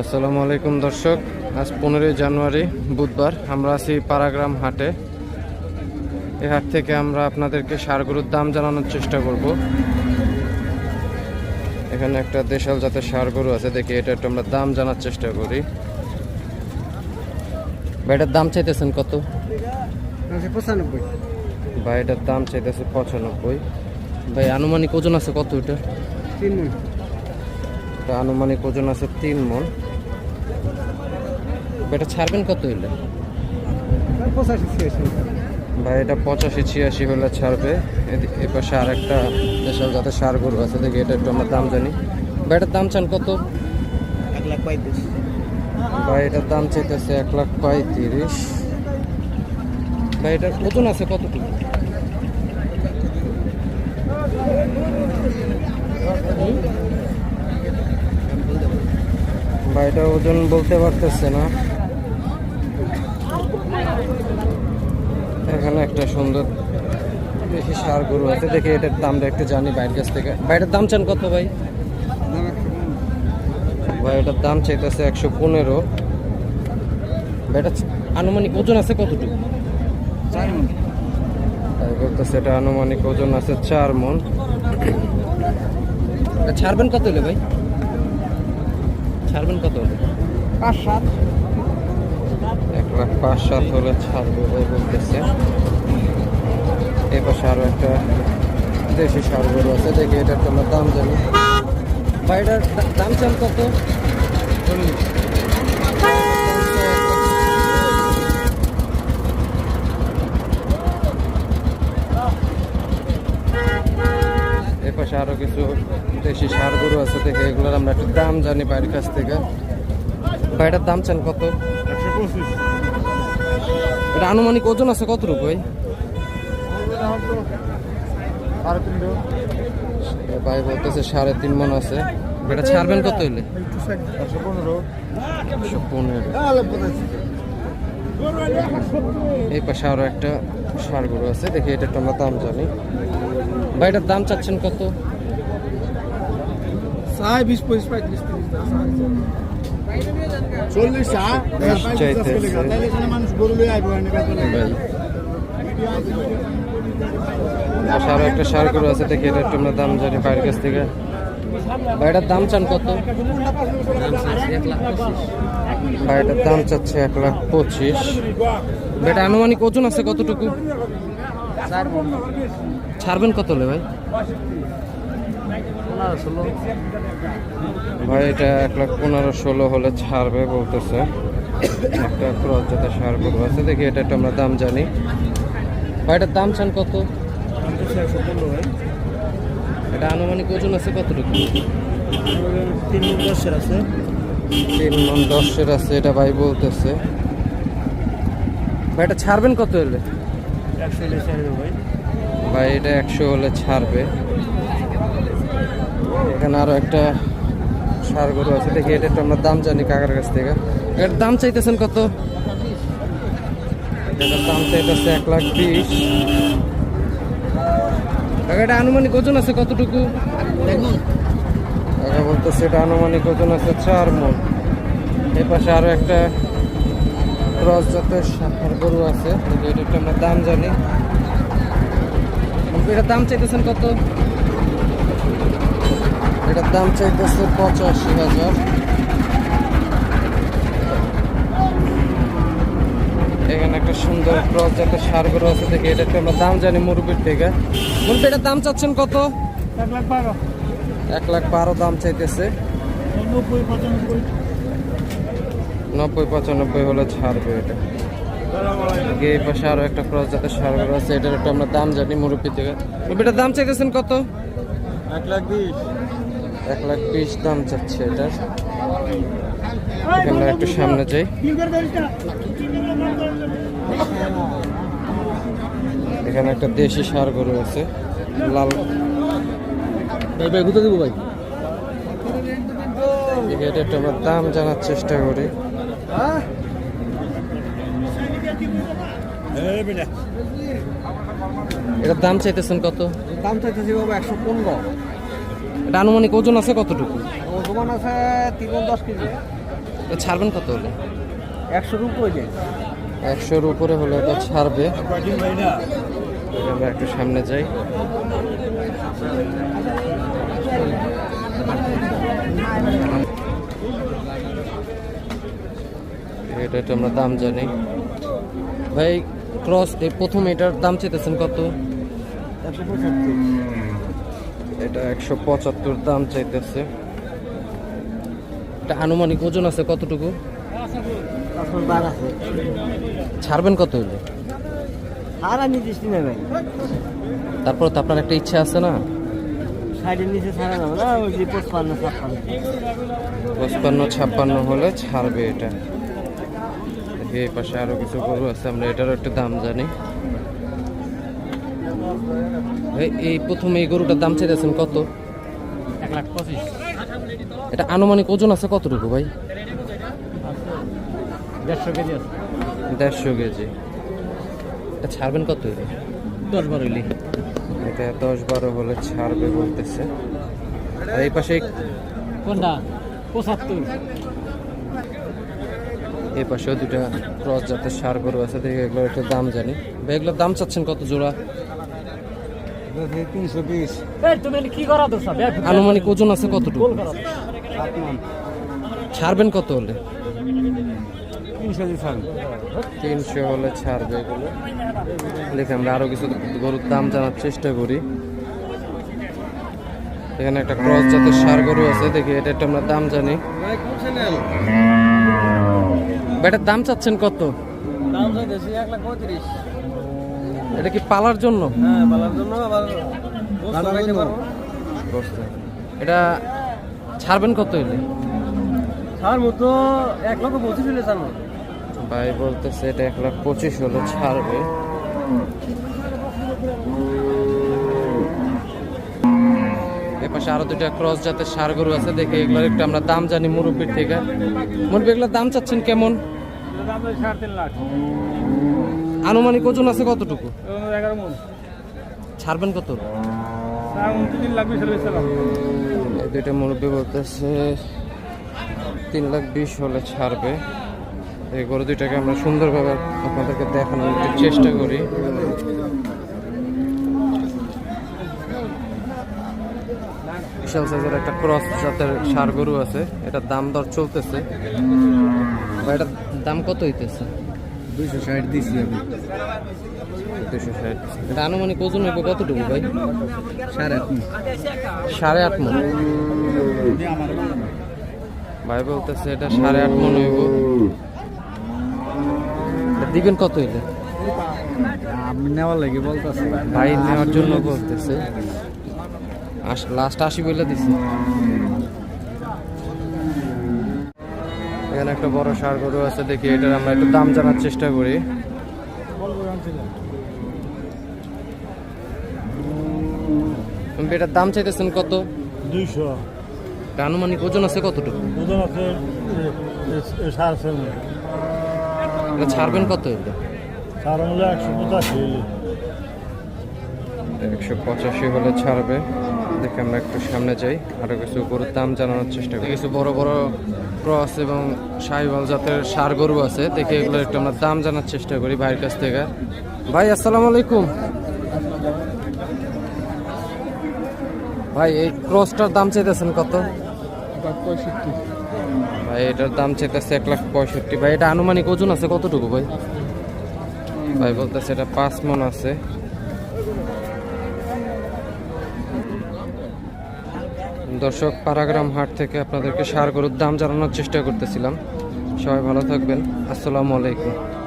আসসালামু আলাইকুম দর্শক আজ পনেরোই জানুয়ারি বুধবার। আমরা আছি পারাগ্রাম হাটে। এই হাট থেকে আমরা আপনাদেরকে সারগরুর দাম জানানোর চেষ্টা করব। এখানে একটা দেশাল জাতের সার গরু আছে দেখি এটা একটু আমরা দাম জানার চেষ্টা করি। ভাইটার দাম চাইতেছেন কত? পঁচানব্বই। ভাই এটার দাম চাইতেছে পঁচানব্বই। ভাই আনুমানিক ওজন আছে কত এটার তিন মন। এটা আনুমানিক ওজন আছে তিন মন। এটা ছাড়বেন কত হইলে? পঁচাশি ছিয়াশি। ভাই এটা পঁচাশি ছিয়াশি হলে ছাড়বে। এ পাশে আর একটা দেশাল যাতে সার গরু আছে দেখি এটা একটু আমরা দাম জানি। ভাই এটার দাম চান কত? এক লাখ পঁয়ত্রিশ। ভাই এটার দাম চাইতেছে এক লাখ পঁয়ত্রিশ। ভাই এটার ওজন আছে কতটুকু ভাই এটা ওজন বলতে পারতেছে না। এখানে একটা সুন্দর বেশি সার গরু আছে। দেখে এটার দামটা একটু জানি বাইরের কাছ থেকে। বাইরের দাম চান কত ভাই? ভাই এটার দাম চাইতেছে একশো পনেরো। এটা আনুমানিক ওজন আছে কতটুকু? বলতেছে এটা আনুমানিক ওজন আছে চার মন। ছাড়বেন কত হলে ভাই? ছাড়বেন কত হলে? পাঁচ সাত। এক লাখ পাঁচ সাত হলে ছাড়বে ভাই বলতেছে। এই পাশে একটা দেশি সার গরু আছে, দেখি এটার তোমার দাম জানি। এটার দাম চান কত? চল্লিশ পাশে কিছু দেশি সার গরু আছে, দেখে এগুলোর আমরা একটু দাম জানি বাইরের কাছ থেকে। ভাইটার দাম চান কত? এটা আনুমানিক ওজন আছে কত রূপ ভাই বলতেছে সাড়ে তিন মন আছে। এটা ছাড়বেন কত হইলে? এই পাশে আরও একটা সার গরু আছে, দেখি এটা একটু আমরা দাম জানি। ভাই, এটার দাম চাচ্ছেন কত? বিশ পঁয়ত্রিশ আরও একটা সার গরু আছে দেখি এটা একটু আমরা দাম জানি বাইরের কাছ থেকে। ভাই দাম চান কত? ভাই দাম চাচ্ছে এক লাখ পঁচিশ। এটা আনুমানিক ওজন আছে কতটুকু? ছাড়বেন কত হলে ভাই? ভাই এটা এক লাখ পনেরো ষোলো হলে ছাড়বে বলতেছে। একটা ক্রস যাতে সার গরু আছে দেখি এটা একটু আমরা দাম জানি। ভাই এটার দাম চান কত? ভাই এটা আনুমানিক ওজন আছে কতটুকু? তিন মন দশের আছে। তিন মন দশের আছে এটা ভাই বলতেছে। ভাই এটা ছাড়বেন কত হলে? একশো ভাই এটা একশো হলে ছাড়বে। এখানে আরও একটা সার গরু আছে। দেখি এটা একটু আমরা দাম জানি কাকার কাছ থেকে। এটার দাম চাইতেছেন কত? এটার দাম চাইতেছে এক লাখ বিশ। কাকা এটা আনুমানিক ওজন আছে কতটুকু? কাকা বলতেছে এটা আনুমানিক ওজন আছে চার মন। এই পাশে আরও একটা ক্রস জাতের সার গরু আছে। এটা একটু আমরা দাম জানি। এটার দাম চাইতেছেন কত? এটার দাম চাইতেছে পঁচাশি হাজার। এখানে একটা সুন্দর ক্রস জাতের সার গরু আছে দেখি এটা একটু আমরা দাম জানি মুরগির থেকে? বলতে এটার দাম চাচ্ছেন কত? এক লাখ বারো। এক লাখ বারো দাম চাইতেছে। নব্বই পঁচানব্বই। হলে ছাড়বে এটা। এই পাশে আরও একটা ক্রস জাতের সার গরু আছে এটার একটু আমরা দাম জানি মুরব্বি থেকে। এটার দাম চাইতেছেন কত? এক লাখ বিশ। এক লাখ বিশ দাম চাচ্ছে এটার এখানে একটু সামনে যাই। এখানে একটা দেশি সার গরু আছে লাল। ভাই ভাই কোথায় দেবো ভাই? এটা একটু আমরা দাম জানার চেষ্টা করি। এটার দাম চাইতেছেন কত? দাম চাইতেছি বাবা একশো পনেরো। এটা আনুমানিক ওজন আছে কতটুকু? ওজন আছে তিন দশ কেজি। ছাড়বেন কত হলে? একশোর উপরে একশোর উপরে হলে এটা ছাড়বে। আমরা একটু সামনে যাই। এটা একটু আমরা দাম জানি। ভাই ক্রস এই প্রথম এটার দাম চেতেছেন কত? একশো পঁচাত্তর। এটা একশো পঁচাত্তর দাম চাইতেছে। এটা আনুমানিক ওজন আছে কতটুকু? ছাড়বেন কত হলে আর আমি দৃষ্টি নেই তারপর তো আপনার একটা ইচ্ছা আছে না? সাইডের নিচে ছাড়া যাবে না ওই যে পঁচপান্ন ছাপ্পান্ন। পঁচপান্ন ছাপ্পান্ন হলে ছাড়বে এটা। এই পাশে আরও কিছু গরু আছে আমরা এটারও একটু দাম জানি। এই- এই প্রথমে এই গরুটার দাম চাইতেছেন কত? এক লাখ পঁচিশ এটা আনুমানিক ওজন আছে কতটুকু ভাই? দেড়শো কেজি আছে। দেড়শো কেজি। এটা ছাড়বেন কত? দশ বারো ইলি এটা দশ বারো হলে ছাড়বে বলতেছে। আর এই পাশে কোনটা? পঁচাত্তর। এই পাশেও দুটা ক্রস জাতের সার গরু আছে দেখে এগুলোর একটু দাম জানি। এগুলোর দাম চাচ্ছেন কত জোড়া? তিনশো বিশ। কি করা দোষ? আনুমানিক ওজন আছে কতটুকু? ছাড়বেন কত হলে? তিনশো হলে ছাড়বে এগুলো। দেখে আমরা আরও কিছু গরুর দাম জানার চেষ্টা করি। এখানে একটা ক্রস জাতের সার গরু আছে দেখি এটা একটা আমরা দাম জানি। এটার দাম চাচ্ছেন কত? দাম চাইতেছি এক লাখ পঁয়ত্রিশ। এটা কি পালার জন্য? হ্যাঁ বলার জন্য আবার বসতে। এটা ছাড়বেন কত হইলে? তার মতো এক লক্ষ পঁচিশ ভাই বলতেছে এটা এক লাখ পঁচিশ হলে ছাড়বে। এপাশে আরও দুটা ক্রস জাতের সার গরু আছে দেখে এগুলোর একটু আমরা দাম জানি মুরব্বির থেকে। মুরব্বি এগুলোর দাম চাচ্ছেন কেমন? সাড়ে তিন লাখ। আনুমানিক ওজন আছে কতটুকু? এগারো মন। ছাড়বেন কত? দুইটা মুরব্বি বলতেছে তিন লাখ বিশ হলে ছাড়বে। এই গরু দুইটাকে আমরা সুন্দরভাবে আপনাদেরকে দেখানোর একটু চেষ্টা করি। বিশাল সাইজের একটা ক্রস জাতের সার গরু আছে। এটার দাম দর চলতেছে। এটার দাম কত হইতেছে? দুইশো ষাট দিছি আমি। দুশো ষাট। এটা আনুমানিক ওজন হইব কতটুকু ভাই? সাড়ে আট সাড়ে আট মন। ভাই বলতেছে এটা সাড়ে আট মন হইব। দিবেন কত হইলে? আমি নেওয়ার লাগে বলতেছে। ভাই নেওয়ার জন্য বলতেছে। লাস্ট আশি বলে দিছে। এখানে একটা বড় সার গরু আছে দেখি এটার আমরা একটু দাম জানার চেষ্টা করি। এটার দাম চাইতেছেন কত? দুইশো। আনুমানিক ওজন আছে কতটুকু? ওজন আছে এটা ছাড়বেন কত সাড়ে একশো পঁচাশি একশো পঁচাশি হলে ছাড়বে। দেখে আমরা একটু সামনে যাই। আরও কিছু গরুর দাম জানানোর চেষ্টা করি। কিছু বড় বড় ক্রস এবং সাইওয়াল জাতের সার গরু আছে, দেখে এগুলো একটু আমরা দাম জানার চেষ্টা করি ভাইয়ের কাছ থেকে। ভাই, আসসালামু আলাইকুম। ভাই, এই ক্রসটার দাম চাইতেছেন কত? ভাই, এটার দাম চাইতেছে এক লাখ পঁয়ষট্টি। ভাই, এটা আনুমানিক ওজন আছে কতটুকু, ভাই? ভাই, বলতেছে এটা পাঁচ মন আছে। দর্শক, পারাগ্রাম হাট থেকে আপনাদেরকে সার গরুর দাম জানানোর চেষ্টা করতেছিলাম। সবাই ভালো থাকবেন। আসসালামু আলাইকুম।